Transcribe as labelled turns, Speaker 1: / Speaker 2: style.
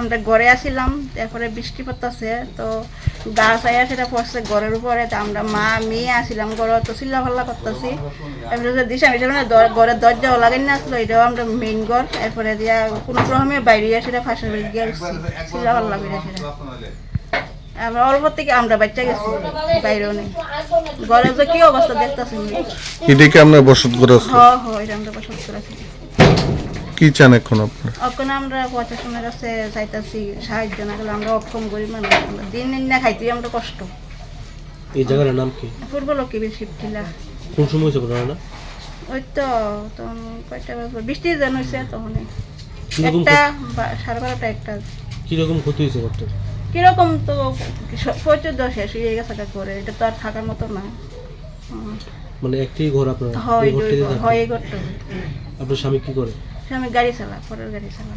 Speaker 1: আমরা ঘরে আসিলাম, তারপরে বৃষ্টি পড়তেছে, তো গাছ আয়া সেটা পড়ছে ঘরের উপরে, তো আমরা মা মেয়ে আসিলাম ঘরে, তো চিল্লা ফাল্লা করতেছি। তারপরে যে দিশা মিশে মানে ঘরের দরজাও লাগাই না আসলো, এটাও আমরা মেইন ঘর, এরপরে দিয়া কোনো ক্রমে বাইরে সেটা ফাঁসের বাড়ি গিয়ে চিল্লা ফাল্লা করে সেটা। আমরা অল্প থেকে আমরা বাচ্চা গেছি বাইরেও নেই। ঘরে যে কি অবস্থা দেখতেছি
Speaker 2: এটাকে আপনার বসত করে আছে?
Speaker 1: হ হ এটা আমরা বসত করেছি
Speaker 2: কি চান এখন আপনার?
Speaker 1: আমরা প্রশাসনের কাছে চাইতেছি সাহায্য না করলে আমরা অক্ষম মানুষ। দিন দিন না খাইতে আমরা কষ্ট।
Speaker 3: এই জায়গাটার নাম কি?
Speaker 1: পূর্ব লক্ষ্মী বেশি টিলা।
Speaker 3: কোন সময় হয়েছে ঘটনাটা?
Speaker 1: ওই তো তখন কয়টা বাজে বৃষ্টি যেন হয়েছে তখন একটা সাড়ে বারোটা একটা।
Speaker 3: কীরকম ক্ষতি হয়েছে
Speaker 1: কীরকম তো প্রচুর দশ শেষ হয়ে গেছে করে এটা তো আর থাকার মতো না।
Speaker 3: মানে একটি ঘর আপনার
Speaker 1: হয় ঘরটা।
Speaker 3: আপনার স্বামী কি করে?
Speaker 1: স্বামী গাড়ি চালা পরের গাড়ি চালা